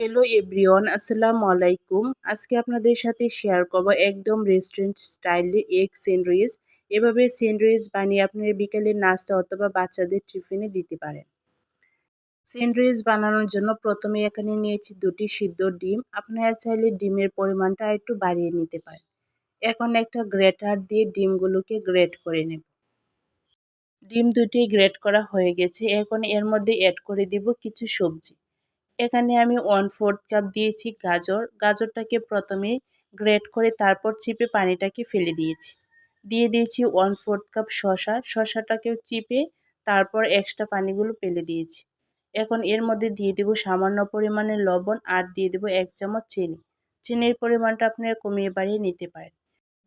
Hello everyone আসসালামু আলাইকুম আজকে আপনাদের সাথে শেয়ার করব একদম রেস্টুরেন্ট স্টাইলে এগ স্যান্ডউইচ এভাবে স্যান্ডউইচ বানিয়ে আপনারা বিকেলের নাস্তা অথবা বাচ্চাদের টিফিনে দিতে পারেন। স্যান্ডউইচ বানানোর জন্য প্রথমে এখানে নিয়েছি দুটি সিদ্ধ ডিম। আপনারা চাইলে ডিমের পরিমাণটা একটু বাড়িয়ে নিতে পারেন। এখন একটা গ্রেটার দিয়ে ডিমগুলোকে গ্রেট করে নেব। ডিম দুটি গ্রেট করা হয়ে গেছে। এখন এর মধ্যে অ্যাড করে দিব কিছু সবজি। এখানে আমি ওয়ান ফোর্থ কাপ দিয়েছি গাজর। গাজরটাকে প্রথমে গ্রেট করে তারপর চিপে পানিটাকে ফেলে দিয়েছি। দিয়ে দিয়েছি ওয়ান ফোর্থ কাপ শশা শশাটাকেও চিপে তারপর এক্সট্রা পানিগুলো ফেলে দিয়েছি। এখন এর মধ্যে দিয়ে দেবো সামান্য পরিমাণে লবণ আর দিয়ে দেবো এক চামচ চিনি। চিনির পরিমাণটা আপনারা কমিয়ে বাড়িয়ে নিতে পারেন।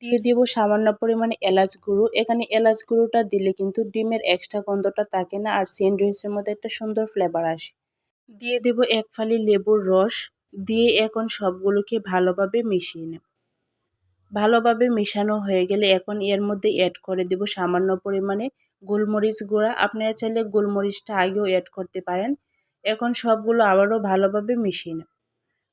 দিয়ে দেব সামান্য পরিমাণে এলাচ গুঁড়ো। এখানে এলাচ গুঁড়োটা দিলে কিন্তু ডিমের এক্সট্রা গন্ধটা থাকে না আর স্যান্ডউইচের মধ্যে একটা সুন্দর ফ্লেভার আসে। দিয়ে দেব এক ফালি লেবুর রস, দিয়ে এখন সবগুলোকে ভালোভাবে মিশিয়ে নেব। ভালোভাবে মিশানো হয়ে গেলে এখন এর মধ্যে অ্যাড করে দেব সামান্য পরিমাণে গোলমরিচ গুঁড়া। আপনারা চাইলে গোলমরিচটা আগেও অ্যাড করতে পারেন। এখন সবগুলো আবারও ভালোভাবে মিশিয়ে নেব।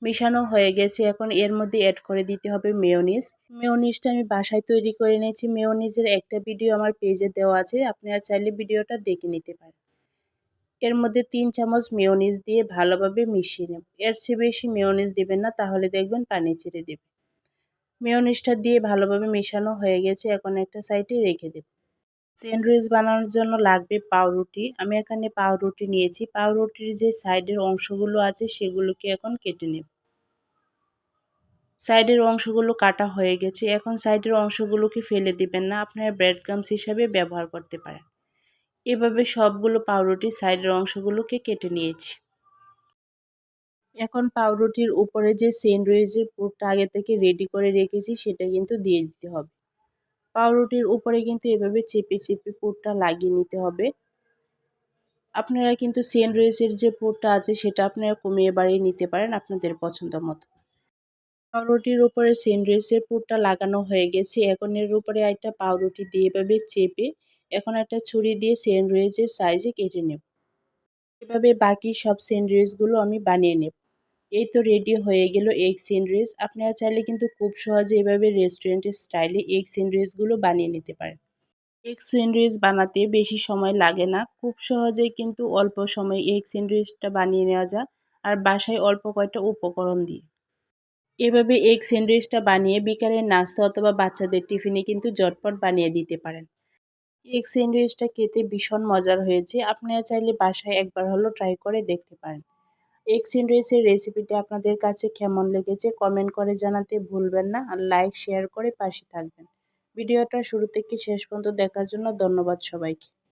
মিশানো হয়ে গেছে, এখন এর মধ্যে অ্যাড করে দিতে হবে মেয়নিজ মেয়নিজটা আমি বাসায় তৈরি করে নিয়েছি মেয়নিজের একটা ভিডিও আমার পেজে দেওয়া আছে, আপনারা চাইলে ভিডিওটা দেখে নিতে পারেন। এর মধ্যে তিন চামচ মেয়নিজ দিয়ে ভালোভাবে মিশিয়ে নেব। এর চেয়ে বেশি মেয়নিজ দেবেন না, তাহলে দেখবেন পানি ছেড়ে দেবে। মেয়নিজটা দিয়ে ভালোভাবে মেশানো হয়ে গেছে, এখন একটা সাইডে রেখে দেব। স্যান্ডউইচ বানানোর জন্য লাগবে পাউরুটি। আমি এখানে পাউরুটি নিয়েছি। পাউরুটির যে সাইডের অংশগুলো আছে, সেগুলোকে এখন কেটে নেব। সাইডের অংশগুলো কাটা হয়ে গেছে। এখন সাইডের অংশগুলোকে ফেলে দিবেন না। আপনারা ব্রেড ক্রামস হিসাবে ব্যবহার করতে পারেন। এভাবে সবগুলো পাউরুটির সাইডের অংশগুলোকে কেটে নিয়েছি। এখন পাউরুটির উপরে যে স্যান্ডউইচের পুরটা আগে থেকে রেডি করে রেখেছি, সেটা কিন্তু দিয়ে দিতে হবে। পাউরুটির উপরে কিন্তু এভাবে চেপে চেপে পুরটা লাগিয়ে নিতে হবে। আপনারা কিন্তু স্যান্ডউইচের যে পুরটা আছে, সেটা আপনারা কমিয়ে বাড়িয়ে নিতে পারেন আপনাদের পছন্দ মতো। পাউরুটির উপরে স্যান্ডউইচের পুরটা লাগানো হয়ে গেছে। এখন এর উপরে একটা পাউরুটি দিয়ে এভাবে চেপে এখন একটা ছুরি দিয়ে স্যান্ডউইচের সাইজে কেটে নেব। এভাবে বাকি সব স্যান্ডউইচগুলো আমি বানিয়ে নেব। এই তো রেডি হয়ে গেল এগ স্যান্ডউইচ আপনারা চাইলে কিন্তু খুব সহজে এভাবে রেস্টুরেন্টের স্টাইলে এগ স্যান্ডউইচগুলো বানিয়ে নিতে পারেন। এগ স্যান্ডউইচ বানাতে বেশি সময় লাগে না। খুব সহজেই কিন্তু অল্প সময় এগ স্যান্ডউইচটা বানিয়ে নেওয়া যায়। আর বাসায় অল্প কয়টা উপকরণ দিয়ে। এভাবে এগ স্যান্ডউইচটা বানিয়ে বিকালের নাস্তা অথবা বাচ্চাদের টিফিনে কিন্তু জটপট বানিয়ে দিতে পারেন। এগ স্যান্ডউইচটা খেতে ভীষণ মজার হয়েছে, আপনারা চাইলে বাসায় একবার হলো ট্রাই করে দেখতে পারেন। এগ স্যান্ডউইচের রেসিপিটি আপনাদের কাছে কেমন লেগেছে কমেন্ট করে জানাতে ভুলবেন না আর লাইক শেয়ার করে পাশে থাকবেন। ভিডিওটা শুরু থেকে শেষ পর্যন্ত দেখার জন্য ধন্যবাদ সবাইকে।